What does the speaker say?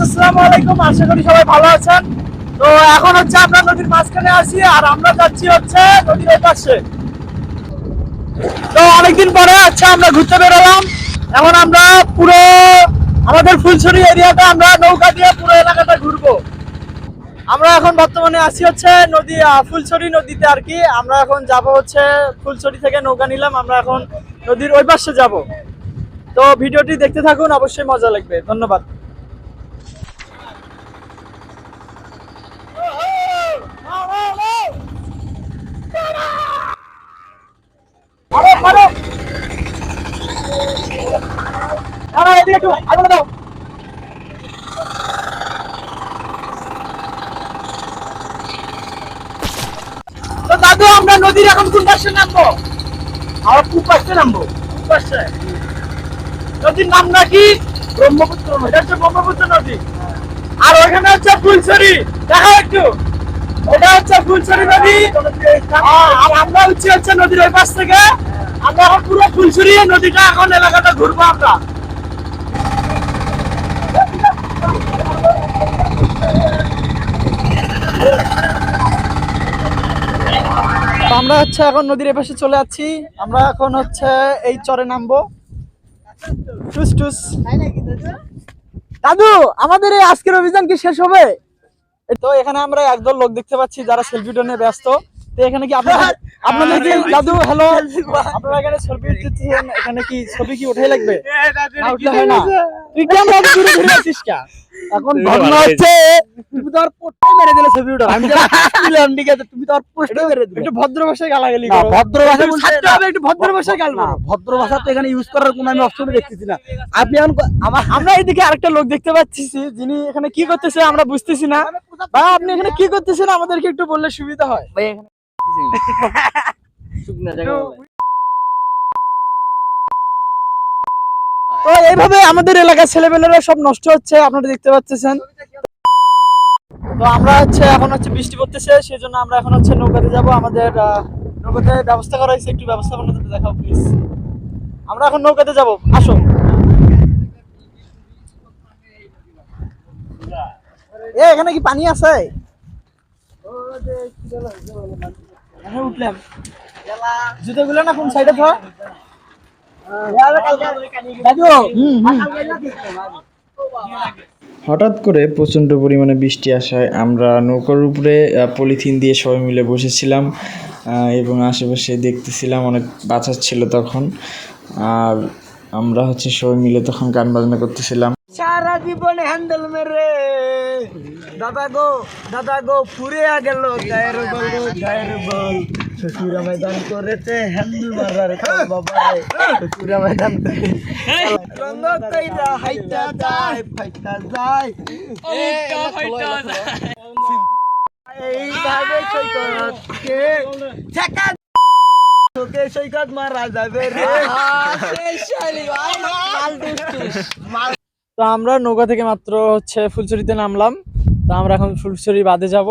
আলাইকুম, আশা সবাই ভালো আছেন। তো এখন হচ্ছে আমরা নদীর মাঝখানে আছি আর আমরা যাচ্ছি হচ্ছে নদীর ওই পাশে তো অনেকদিন পরে হচ্ছে আমরা ঘুরতে বেরোলাম। এখন আমরা পুরো আমাদের ফুলছড়ি আমরা নৌকা দিয়ে পুরো ঘুরবো। আমরা এখন বর্তমানে আছি হচ্ছে নদী ফুলছড়ি নদীতে আর কি। আমরা এখন যাব হচ্ছে ফুলছড়ি থেকে নৌকা নিলাম, আমরা এখন নদীর ওই পাশে যাব। তো ভিডিওটি দেখতে থাকুন, অবশ্যই মজা লাগবে। ধন্যবাদ আরে, আরে। আরে, এদিকে একটু, আমরা এখন ব্রহ্মপুত্র নদী। হচ্ছে ব্রহ্মপুত্র নদী। আর ওখানে হচ্ছে ফুলছড়ি। দেখা একটু। ওটা হচ্ছে ফুলছড়ি নদী। আ- আর আমরা হচ্ছে হচ্ছে নদীর ওই পাশ থেকে। আমরা এখন পুরো ফুলছড়ি নদীটা এখন এলাকাটা ঘুরবো আমরা। আমরা হচ্ছে এখন নদীর এপাশে চলে যাচ্ছি। আমরা এখন হচ্ছে এই চরে নামবো। টুস টুস। দাদু আমাদের এই আজকের অভিযান কি শেষ হবে? তো এখানে আমরা একদল লোক দেখতে পাচ্ছি যারা সেলফি নিয়ে ব্যস্ত। তো এখানে কি আপনার আপনাদের কি দাদু হ্যালো আপনারা এখানে সেলফি উঠতেছেন এখানে কি ছবি কি ওঠাই লাগবে? না উঠলে হয় না। তুই কি আমরা দূরে দূরে আছিস কা? এখন ঘটনা হচ্ছে। তুমি তো আর পোস্টই মেরে দিলে ছবি উঠা আমি দিলাম ঠিক আছে তুমি তো আর পোস্টই মেরে দিলে। একটু ভদ্র ভাষায় গালাগালি না, করো। ভদ্র ভাষায় বলতে। হবে একটু ভদ্র ভাষায় গাল না ভদ্র ভাষা তো এখানে ইউজ করার কোনো আমি অপশন দেখতেছি না। আপনি এখন আমার আমরা এইদিকে আরেকটা লোক দেখতে পাচ্ছি যিনি এখানে কি করতেছে আমরা বুঝতেছি না। বা আপনি এখানে কি করতেছেন আমাদেরকে একটু বললে সুবিধা হয়। ভাই এখানে শুকনা জায়গা তো এইভাবে আমাদের এলাকার ছেলেমেয়েরা সব নষ্ট হচ্ছে, আপনারা দেখতে পাচ্ছেন। তো আমরা হচ্ছে, এখন হচ্ছে বৃষ্টি পড়তেছে সেই জন্য আমরা এখন হচ্ছে নৌকাতে যাব। আমাদের নৌকাতে ব্যবস্থা করা হয়েছে, একটু ব্যবস্থাপনা দেখাও প্লিজ আমরা এখন নৌকাতে যাব, আসো। এ, এখানে কি পানি আছে? এখানে উঠলাম। জুতোগুলো না কোন সাইডে হুম হঠাৎ করে প্রচণ্ড পরিমাণে বৃষ্টি আসায় আমরা নৌকার উপরে পলিথিন দিয়ে সবাই মিলে বসেছিলাম এবং আশেপাশে দেখতেছিলাম অনেক বাচ্চা ছিল তখন। আর আমরা হচ্ছে সবাই মিলে তখন গান বাজনা করতেছিলাম। সারা হ্যান্ডেল মেরে। দাদা গো দাদা গো গেল গায়ের বল গায়ের বল। শ্বশুর ময়দান করেছে হ্যান্ডেল মারার বাবা শ্বশুর ময়দান করে হাইটা যায় ফাইটা যায়। এইভাবে সৈকতকে ঠেকা তোকে সৈকত মারা যাবে রে। তো আমরা নৌকা থেকে মাত্র হচ্ছে ফুলছড়িতে নামলাম। তো আমরা এখন ফুলছড়ি বাদে যাব।